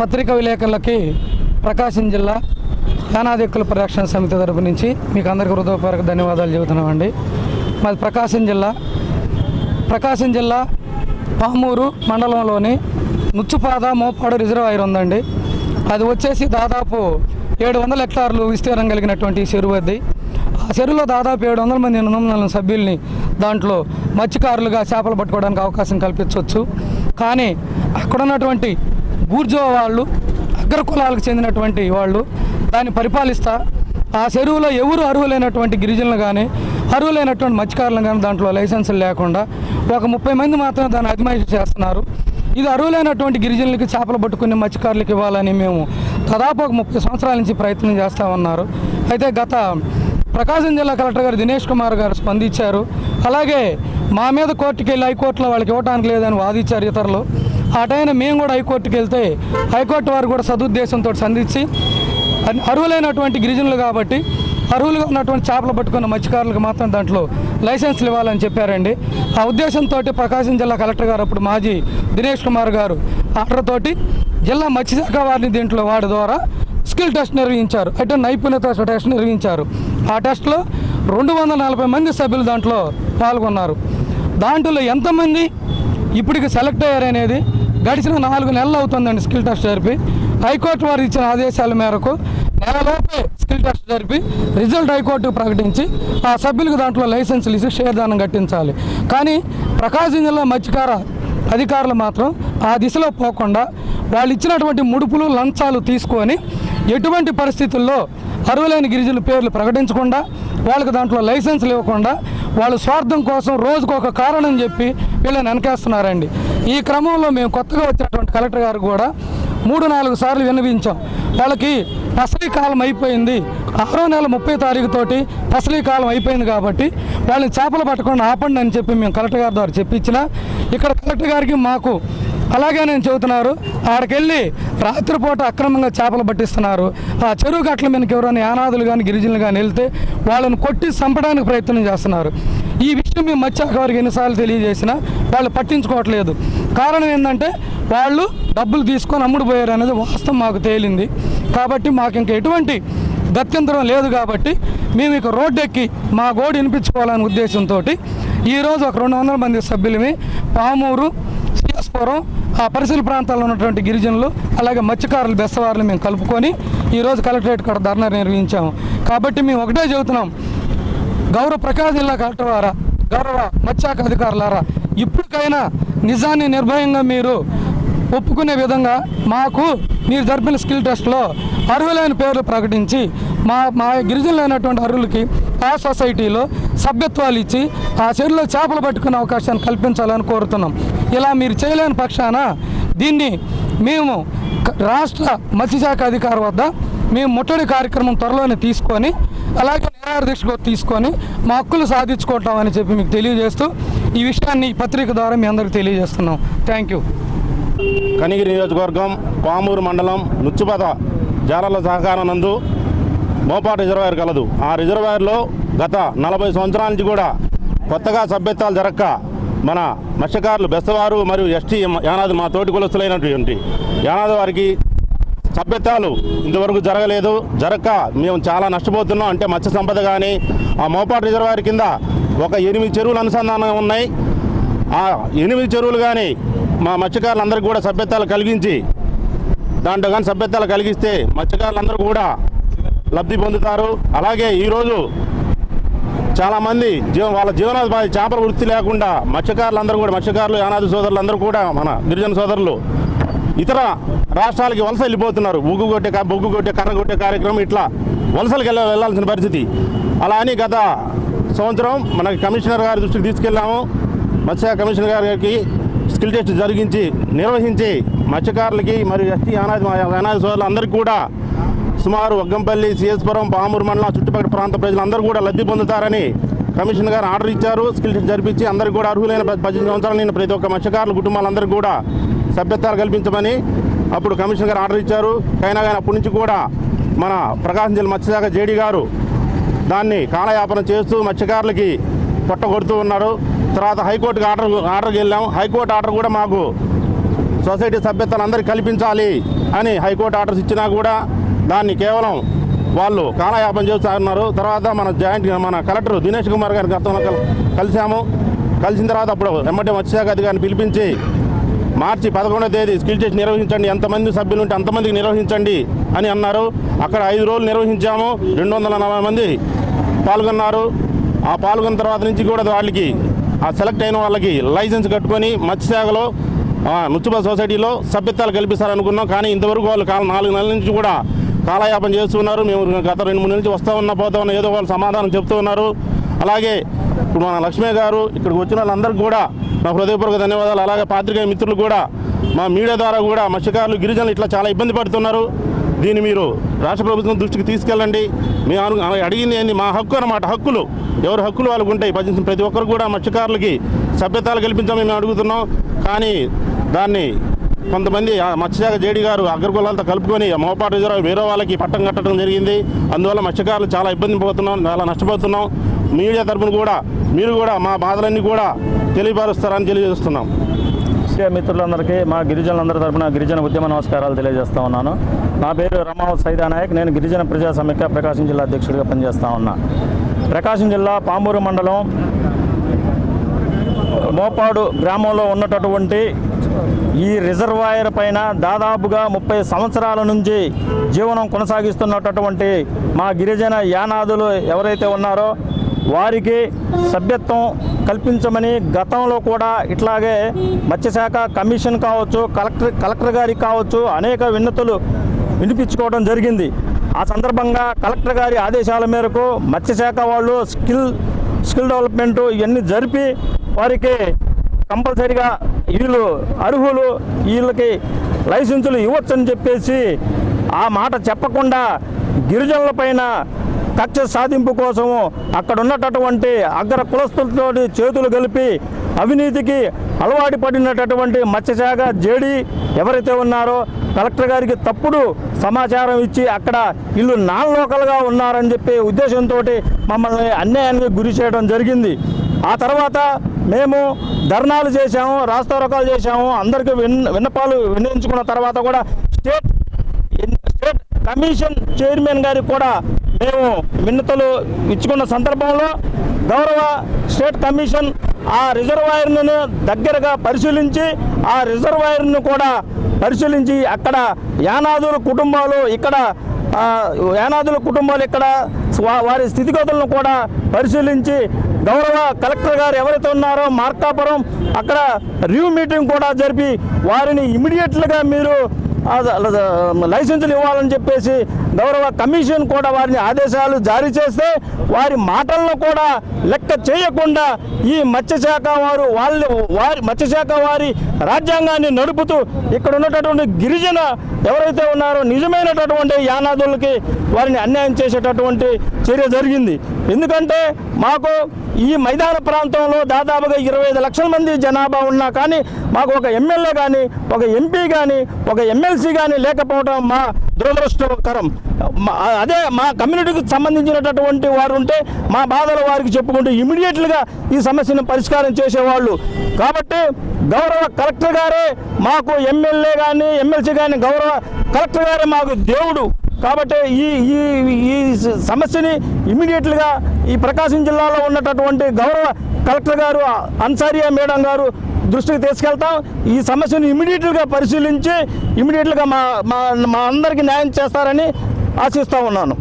పత్రికా విలేకరులకి ప్రకాశం జిల్లా యానాదిక్కుల పరిరక్షణ సమితి తరపు నుంచి మీకు అందరికీ హృదయపూర్వక ధన్యవాదాలు చెబుతున్నామండి. మాది ప్రకాశం జిల్లా. ప్రకాశం జిల్లా పామూరు మండలంలోని నుచ్చుపాద మోపాడు రిజర్వాయర్ ఉందండి. అది వచ్చేసి దాదాపు ఏడు వందల హెక్టార్లు విస్తీర్ణం కలిగినటువంటి చెరువు అది. ఆ చెరువులో దాదాపు ఏడు వందల మంది ఎనిమిది సభ్యుల్ని దాంట్లో మత్స్యకారులుగా చేపలు పట్టుకోవడానికి అవకాశం కల్పించవచ్చు. కానీ అక్కడ ఉన్నటువంటి బూర్జో వాళ్ళు అగ్ర కులాలకు చెందినటువంటి వాళ్ళు దాన్ని పరిపాలిస్తా ఆ చెరువులో ఎవరు అర్హులైనటువంటి గిరిజనులు కానీ అర్హులైనటువంటి మత్స్యకారులు కానీ దాంట్లో లైసెన్సులు లేకుండా ఒక ముప్పై మంది మాత్రం దాన్ని అజమాయిషి చేస్తున్నారు. ఇది అర్హులైనటువంటి గిరిజనులకి చేపలు పట్టుకునే మత్స్యకారులకు ఇవ్వాలని మేము దాదాపు ఒక ముప్పై సంవత్సరాల నుంచి ప్రయత్నం చేస్తూ ఉన్నారు. అయితే గత ప్రకాశం జిల్లా కలెక్టర్ గారు దినేష్ కుమార్ గారు స్పందించారు. అలాగే మా మీద కోర్టుకి వెళ్ళి హైకోర్టులో వాళ్ళకి ఇవ్వడానికి లేదని వాదించారు ఇతరులు. ఆ టైం మేము కూడా హైకోర్టుకి వెళ్తే హైకోర్టు వారు కూడా సదుద్దేశంతో సంధించి అర్హులైనటువంటి గిరిజనులు కాబట్టి అర్హులుగా ఉన్నటువంటి చేపలు పట్టుకున్న మత్స్యకారులకు మాత్రం దాంట్లో లైసెన్స్లు ఇవ్వాలని చెప్పారండి. ఆ ఉద్దేశంతో ప్రకాశం జిల్లా కలెక్టర్ గారు అప్పుడు మాజీ దినేష్ కుమార్ గారు ఆర్డర్తోటి జిల్లా మత్స్యశాఖ వారిని దీంట్లో వాడి ద్వారా స్కిల్ టెస్ట్ నిర్వహించారు. అంటే నైపుణ్యత టెస్ట్ నిర్వహించారు. ఆ టెస్ట్లో రెండు వందల నలభై మంది సభ్యులు దాంట్లో పాల్గొన్నారు. దాంట్లో ఎంతమంది ఇప్పటికి సెలెక్ట్ అయ్యారనేది గడిచిన నాలుగు నెలలు అవుతుందండి స్కిల్ టెస్ట్ జరిపి. హైకోర్టు వారు ఇచ్చిన ఆదేశాల మేరకు నెలలోపే స్కిల్ టెస్ట్ జరిపి రిజల్ట్ హైకోర్టు ప్రకటించి ఆ సభ్యులకు దాంట్లో లైసెన్సులు ఇచ్చి షేర్దానం కట్టించాలి. కానీ ప్రకాశం జిల్లా మత్స్యకార అధికారులు మాత్రం ఆ దిశలో పోకుండా వాళ్ళు ఇచ్చినటువంటి ముడుపులు లంచాలు తీసుకొని ఎటువంటి పరిస్థితుల్లో అర్హులైన గిరిజనుల పేర్లు ప్రకటించకుండా వాళ్ళకి దాంట్లో లైసెన్సులు ఇవ్వకుండా వాళ్ళ స్వార్థం కోసం రోజుకు ఒక కారణం చెప్పి వీళ్ళని వెనకేస్తున్నారండి. ఈ క్రమంలో మేము కొత్తగా వచ్చినటువంటి కలెక్టర్ గారు కూడా మూడు నాలుగు సార్లు విన్నవించాం. వాళ్ళకి పసలీ కాలం అయిపోయింది. ఆరో నెల ముప్పై తారీఖుతోటి పసలీ కాలం అయిపోయింది కాబట్టి వాళ్ళని చేపలు పట్టకుండా ఆపండి అని చెప్పి మేము కలెక్టర్ గారి ద్వారా చెప్పించిన ఇక్కడ కలెక్టర్ గారికి మాకు అలాగే నేను చెబుతున్నారు ఆడికెళ్ళి రాత్రిపూట అక్రమంగా చేపలు పట్టిస్తున్నారు. ఆ చెరువు గట్ల మీదకి ఎవరైనా యానాదులు కానీ గిరిజనులు కానీ వెళ్తే వాళ్ళని కొట్టి చంపడానికి ప్రయత్నం చేస్తున్నారు. ఈ విషయం మేము మత్స్యశాఖ వారికి ఎన్నిసార్లు తెలియజేసినా వాళ్ళు పట్టించుకోవట్లేదు. కారణం ఏంటంటే వాళ్ళు డబ్బులు తీసుకొని అమ్ముడు పోయారు అనేది వాస్తవం మాకు తేలింది. కాబట్టి మాకు ఇంకా ఎటువంటి గత్యంతరం లేదు కాబట్టి మేము ఇక రోడ్డు ఎక్కి మా గోడు వినిపించుకోవాలనే ఉద్దేశంతో ఈరోజు ఒక రెండు వందల మంది సభ్యులమే పామూరు సిఎస్పురం ఆ పరిసర ప్రాంతాల్లో ఉన్నటువంటి గిరిజనులు అలాగే మత్స్యకారులు బెస్తవారులు మేము కలుపుకొని ఈరోజు కలెక్టరేట్ కూడా ధర్నా నిర్వహించాము. కాబట్టి మేము ఒకటే చెబుతున్నాం. గౌరవ ప్రకాశం జిల్లా కలెక్టర్ వారా గౌరవ మత్స్యాక అధికారులారా ఇప్పటికైనా నిజాన్ని నిర్భయంగా మీరు ఒప్పుకునే విధంగా మాకు మీరు జరిపిన స్కిల్ టెస్ట్లో అర్హులైన పేర్లు ప్రకటించి మా మా గిరిజనులైనటువంటి అర్హులకి ఆ సొసైటీలో సభ్యత్వాలు ఇచ్చి ఆ చెరువులో చేపలు పట్టుకునే అవకాశాన్ని కల్పించాలని కోరుతున్నాం. ఇలా మీరు చేయలేని పక్షాన దీన్ని మేము రాష్ట్ర మత్స్యశాఖ అధికారి వద్ద మేము ముట్టడి కార్యక్రమం త్వరలోనే తీసుకొని అలాగే నిరాహార దీక్ష తీసుకొని మా హక్కులు సాధించుకుంటామని చెప్పి మీకు తెలియజేస్తూ ఈ విషయాన్ని పత్రిక ద్వారా మీ అందరికీ తెలియజేస్తున్నాం. థ్యాంక్ యూ కనిగిరి నియోజకవర్గం పామూరు మండలం నుచ్చుపద జాలల సహకారం నందు మోపాటు రిజర్వాయర్ కలదు. ఆ రిజర్వాయర్లో గత నలభై సంవత్సరాల నుంచి కూడా కొత్తగా సభ్యత్వాలు జరక్క మన మత్స్యకారులు బెస్తవారు మరియు ఎస్టీ యానాది మా తోటి కులస్తులైనటువంటి యానాది వారికి సభ్యత్వాలు ఇంతవరకు జరగలేదు. జరగక మేము చాలా నష్టపోతున్నాం. అంటే మత్స్య సంపద కానీ ఆ మోపాటు రిజర్వాయర్ కింద ఒక ఎనిమిది చెరువులు అనుసంధానం ఉన్నాయి. ఆ ఎనిమిది చెరువులు కానీ మా మత్స్యకారులందరికీ కూడా సభ్యత్వాలు కలిగించి దాంట్లో కానీ సభ్యత్వాలు కలిగిస్తే మత్స్యకారులందరూ కూడా లబ్ధి పొందుతారు. అలాగే ఈరోజు చాలామంది జీవ వాళ్ళ జీవనోపాధి చేపల వృత్తి లేకుండా మత్స్యకారులందరూ కూడా మత్స్యకారులు యానాది సోదరులందరూ కూడా మన గిరిజన సోదరులు ఇతర రాష్ట్రాలకి వలస వెళ్ళిపోతున్నారు. బొగ్గు కొట్టే బొగ్గు కొట్టే కర్ర కొట్టే కార్యక్రమం ఇట్లా వలసలకు వెళ్ళ వెళ్ళాల్సిన పరిస్థితి. అలా అని గత సంవత్సరం మనకి కమిషనర్ గారి దృష్టికి తీసుకెళ్ళాము. మత్స్య కమిషనర్ గారికి స్కిల్ టెస్ట్ జరిగించి నిర్వహించి మత్స్యకారులకి మరియు ఎస్టీ అనాది అనాది సోదరులందరికీ కూడా సుమారు వగ్గంపల్లి సిఎస్పురం పామూరు మండలం చుట్టుపక్కల ప్రాంత ప్రజలందరూ కూడా లబ్ధి పొందుతారని కమిషన్ గారు ఆర్డర్ ఇచ్చారు. స్కిల్ జరిపించి అందరికీ కూడా అర్హులైన పద్దెనిమిది సంవత్సరాలు నేను ప్రతి ఒక్క మత్స్యకారుల కుటుంబాలందరికీ కూడా సభ్యత్వాలు కల్పించమని అప్పుడు కమిషన్ గారు ఆర్డర్ ఇచ్చారు. అయినా కానీ అప్పటి నుంచి కూడా మన ప్రకాశం జిల్లా మత్స్యశాఖ జేడీ గారు దాన్ని కాలయాపన చేస్తూ మత్స్యకారులకి పొట్టగొడుతూ ఉన్నారు. తర్వాత హైకోర్టుకి ఆర్డర్ ఆర్డర్కి వెళ్ళాం. హైకోర్టు ఆర్డర్ కూడా మాకు సొసైటీ సభ్యతలు అందరికీ కల్పించాలి అని హైకోర్టు ఆర్డర్స్ ఇచ్చినా కూడా దాన్ని కేవలం వాళ్ళు కాలయాపన చేస్తున్నారు తర్వాత మన జాయింట్ మన కలెక్టర్ దినేష్ కుమార్ గారి గతంలో కలిసాము కలిశాము. కలిసిన తర్వాత అప్పుడు ఎమ్మటే మత్స్యశాఖ అధికారిని పిలిపించి మార్చి పదకొండవ తేదీ స్కిల్ టెస్ట్ నిర్వహించండి. ఎంతమంది సభ్యులు ఉంటే అంతమందికి నిర్వహించండి అని అన్నారు. అక్కడ ఐదు రోజులు నిర్వహించాము. రెండు వందల నలభై మంది పాల్గొన్నారు. ఆ పాల్గొన్న తర్వాత నుంచి కూడా వాళ్ళకి ఆ సెలెక్ట్ అయిన వాళ్ళకి లైసెన్స్ కట్టుకొని మత్స్యశాఖలో ఆ, సొసైటీలో సభ్యత్వాలు కల్పిస్తారనుకున్నాం. కానీ ఇంతవరకు వాళ్ళు కాలం నాలుగు నెలల నుంచి కూడా కాలయాపన చేస్తున్నారు. మేము గత రెండు మూడు నుంచి వస్తూ ఉన్న పోతా ఉన్న ఏదో వాళ్ళు సమాధానం చెప్తూ ఉన్నారు. అలాగే ఇప్పుడు మన లక్ష్మీ గారు ఇక్కడికి వచ్చిన వాళ్ళందరికీ కూడా నా హృదయపూర్వక ధన్యవాదాలు. అలాగే పాత్రికేయ మిత్రులు కూడా మా మీడియా ద్వారా కూడా మత్స్యకారులు గిరిజనులు ఇట్లా చాలా ఇబ్బంది పడుతున్నారు. దీన్ని మీరు రాష్ట్ర ప్రభుత్వం దృష్టికి తీసుకెళ్ళండి. మేము అడిగింది ఏంది? మా హక్కు అన్నమాట హక్కులు. ఎవరి హక్కులు వాళ్ళకు ఉంటాయి. ప్రతి ప్రతి ఒక్కరు కూడా మత్స్యకారులకి సభ్యతలు కల్పించమని మేము అడుగుతున్నాం. కానీ దాన్ని కొంతమంది మత్స్యశాఖ జేడీ గారు అగ్రకులాలతో కలుపుకొని మోపాటు రిజర్వ్ వేరే వాళ్ళకి పట్టం కట్టడం జరిగింది. అందువల్ల మత్స్యకారులు చాలా ఇబ్బంది పోతున్నాం చాలా నష్టపోతున్నాం. మీడియా తరపున కూడా మీరు కూడా మా బాధలన్నీ కూడా తెలియపరుస్తారని తెలియజేస్తున్నాం. మీడియా మిత్రులందరికీ మా గిరిజనులందరి తరఫున గిరిజన ఉద్యమ నమస్కారాలు తెలియజేస్తా ఉన్నాను. నా పేరు రమావత్ సైదా నాయక్. నేను గిరిజన ప్రజా సమైక్య ప్రకాశం జిల్లా అధ్యక్షుడిగా పనిచేస్తా ఉన్నా. ప్రకాశం జిల్లా పామూరు మండలం మోపాడు గ్రామంలో ఉన్నటటువంటి ఈ రిజర్వాయర్ పైన దాదాపుగా ముప్పై సంవత్సరాల నుంచి జీవనం కొనసాగిస్తున్నటువంటి మా గిరిజన యానాదులు ఎవరైతే ఉన్నారో వారికి సభ్యత్వం కల్పించమని గతంలో కూడా ఇట్లాగే మత్స్యశాఖ కమిషన్ కావచ్చు కలెక్టర్ కలెక్టర్ గారికి కావచ్చు అనేక విన్నతులు వినిపించుకోవడం జరిగింది. ఆ సందర్భంగా కలెక్టర్ గారి ఆదేశాల మేరకు మత్స్యశాఖ వాళ్ళు స్కిల్ స్కిల్ డెవలప్మెంట్ ఇవన్నీ జరిపి వారికి కంపల్సరిగా వీళ్ళు అర్హులు వీళ్ళకి లైసెన్సులు ఇవ్వచ్చని చెప్పేసి ఆ మాట చెప్పకుండా గిరిజనుల పైన కక్ష సాధింపు కోసము అక్కడ ఉన్నటటువంటి అగ్ర కులస్తులతో చేతులు కలిపి అవినీతికి అలవాటు పడినటటువంటి మత్స్యశాఖ జేడీ ఎవరైతే ఉన్నారో కలెక్టర్ గారికి తప్పుడు సమాచారం ఇచ్చి అక్కడ ఇల్లు నాన్ లోకల్గా ఉన్నారని చెప్పి ఉద్దేశంతో మమ్మల్ని అన్యాయానికి గురి చేయడం జరిగింది. ఆ తర్వాత మేము ధర్నాలు చేశాము రాస్తారోకాలు చేశాము అందరికీ విన్ విన్నపాలు వినియోగించుకున్న తర్వాత కూడా స్టేట్ స్టేట్ కమిషన్ చైర్మన్ గారికి కూడా మేము విన్నతలు ఇచ్చుకున్న సందర్భంలో గౌరవ స్టేట్ కమిషన్ ఆ రిజర్వాయర్ను దగ్గరగా పరిశీలించి ఆ రిజర్వాయర్ను కూడా పరిశీలించి అక్కడ యానాదుల కుటుంబాలు ఇక్కడ యానాదుల కుటుంబాలు ఇక్కడ వారి స్థితిగతులను కూడా పరిశీలించి గౌరవ కలెక్టర్ గారు ఎవరైతే ఉన్నారో మార్కాపురం అక్కడ రివ్యూ మీటింగ్ కూడా జరిపి వారిని ఇమీడియట్లుగా మీరు లైసెన్సులు ఇవ్వాలని చెప్పేసి గౌరవ కమిషన్ కూడా వారిని ఆదేశాలు జారీ చేస్తే వారి మాటలను కూడా లెక్క చేయకుండా ఈ మత్స్యశాఖ వారు వాళ్ళు వారి మత్స్యశాఖ వారి రాజ్యాంగాన్ని నడుపుతూ ఇక్కడ ఉన్నటువంటి గిరిజన ఎవరైతే ఉన్నారో నిజమైనటువంటి యానాదులకి వారిని అన్యాయం చేసేటటువంటి చర్య జరిగింది. ఎందుకంటే మాకు ఈ మైదాన ప్రాంతంలో దాదాపుగా ఇరవై ఐదు లక్షల మంది జనాభా ఉన్నా కానీ మాకు ఒక ఎమ్మెల్యే కానీ ఒక ఎంపీ కానీ ఒక ఎమ్మెల్సీ కానీ లేకపోవడం మా దురదృష్టకరం. అదే మా కమ్యూనిటీకి సంబంధించినటువంటి వారు ఉంటే మా బాధలు వారికి చెప్పుకుంటూ ఇమీడియట్లుగా ఈ సమస్యను పరిష్కారం చేసేవాళ్ళు. కాబట్టి గౌరవ కలెక్టర్ గారే మాకు ఎమ్మెల్యే కానీ ఎమ్మెల్సీ కానీ గౌరవ కలెక్టర్ గారే మాకు దేవుడు. కాబట్టి ఈ ఈ ఈ సమస్యని ఇమీడియట్లుగా ఈ ప్రకాశం జిల్లాలో ఉన్నటటువంటి గౌరవ కలెక్టర్ గారు అన్సారియా మేడం గారు దృష్టికి తీసుకెళ్తాం. ఈ సమస్యను ఇమీడియట్గా పరిశీలించి ఇమీడియట్గా మా మా మా అందరికీ న్యాయం చేస్తారని ఆశిస్తూ ఉన్నాను.